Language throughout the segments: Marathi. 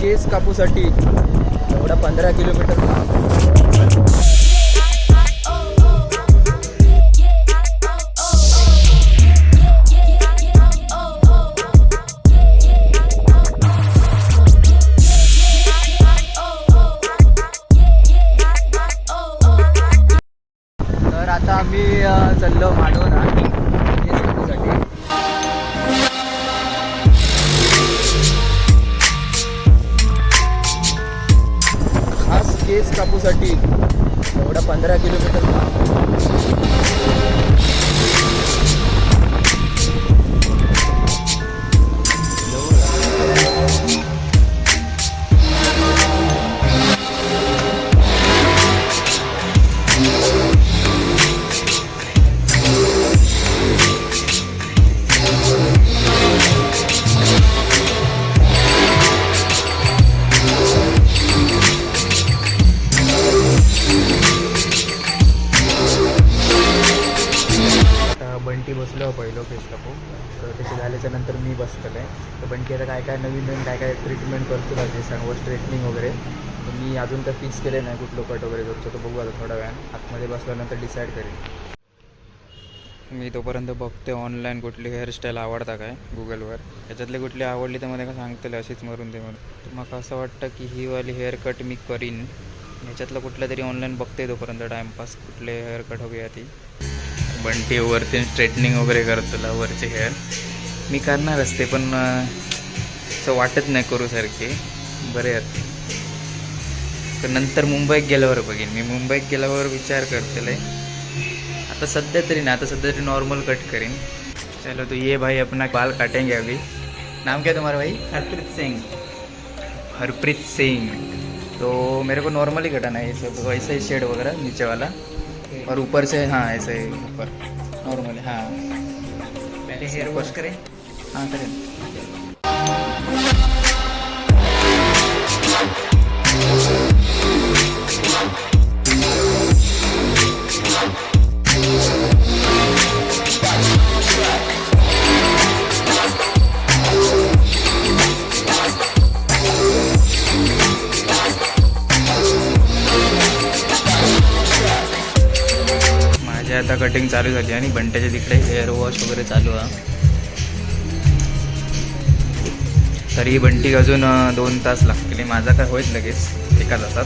केस कापूसाठी एवढा पंधरा किलोमीटर तर आता आम्ही अ, चाललो मालवण केस कापूसाठी. एवढा पंधरा किलोमीटर. बंटी बसलो पहिलो केस कापू तर तसे झाल्याच्यानंतर मी बसतलं आहे तर बंटी आता काय काय नवीन नवीन काय काय ट्रीटमेंट करतो ते सांग स्ट्रेटनिंग वगैरे. तर मी अजून तर फिक्स केले नाही कुठलं कट वगैरे करतो. तर बघू आता थोडा वेळ. आतमध्ये बसल्यानंतर डिसाईड करेन. मी तोपर्यंत बघते ऑनलाईन कुठली हेअरस्टाईल आवडता काय गुगलवर याच्यातली कुठली आवडली तर मला का सांगतले अशीच मरून ते म्हणून. तर मग असं वाटतं की ही वाली हेअर कट मी करीन. ह्याच्यातलं कुठलं तरी ऑनलाईन बघते तोपर्यंत टाईमपास कुठले हेअर कट आहे ती. बंटी वरती स्ट्रेटनिंग वगैरे करतो वरचे हेअर मी करणार असते पण असं वाटत नाही करू सारखे. बरे आहेत तर नंतर मुंबईत गेल्यावर बघीन. मी मुंबईत गेल्यावर विचार करते आता सध्या तरी ना आता सध्या तरी नॉर्मल कट करीन. चलो तो ये भाई अपना बाल काटेंगे अभी. नाम क्या तुम्हारा भाई? हरप्रीत सिंह. हरप्रीत सिंह. तो मेरे को नॉर्मली कटाना है ये सब वैसे ही शेड वगैरह नीचे वाला. और ऊपर से हाँ ऐसे ऊपर. नॉर्मली हाँ. पहले हेयर वॉश करें. हाँ करें. आता कटिंग चालू झाली आणि बंट्याच्या तिकडे हेअर वॉश वगैरे चालू आहे. तरी बंटी अजून दोन तास लागतील. माझा काय होईल लगेच एका तासात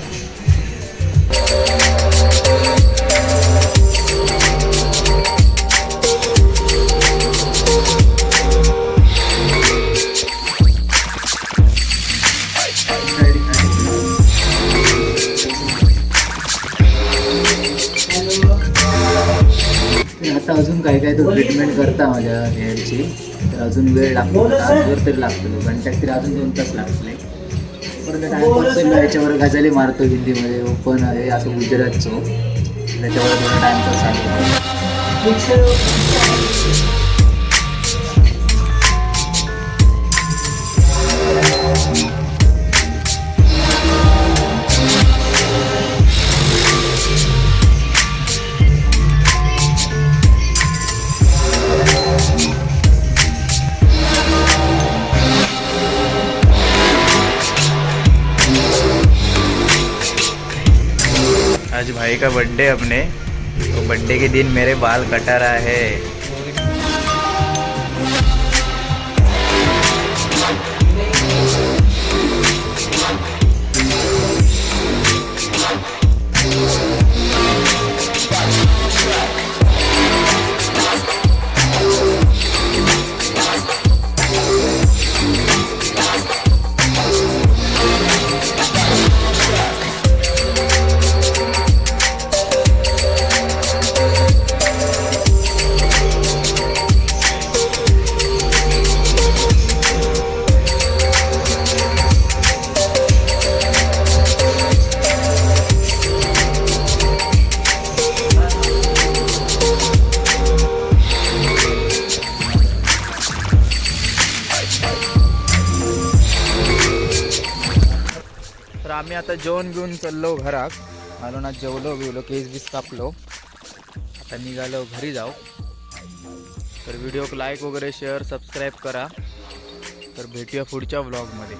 आता अजून काही काही तो ट्रीटमेंट करता माझ्या हेअरची. तर अजून वेळ लागतो. तासभर तरी लागतो घंट्यात तरी अजून दोन तास लागले परत टाइमपास याच्यावर गजाली मारतो हिंदीमध्ये. पण आहे असं गुजरातचो. त्याच्यावर थोडा टाइमपास चालू आज भाई का बर्थडे अपने। तो बर्थडे के दिन मेरे बाल कटा रहा है। तर आम्ही आता जेवण घेऊन चाललो घरात. आलो ना जेवलो बिवलो केस बीस कापलो. आता निघालो घरी जाऊ. तर व्हिडिओ लाईक वगैरे शेअर सबस्क्राईब करा. तर भेटूया पुढच्या व्लॉगमध्ये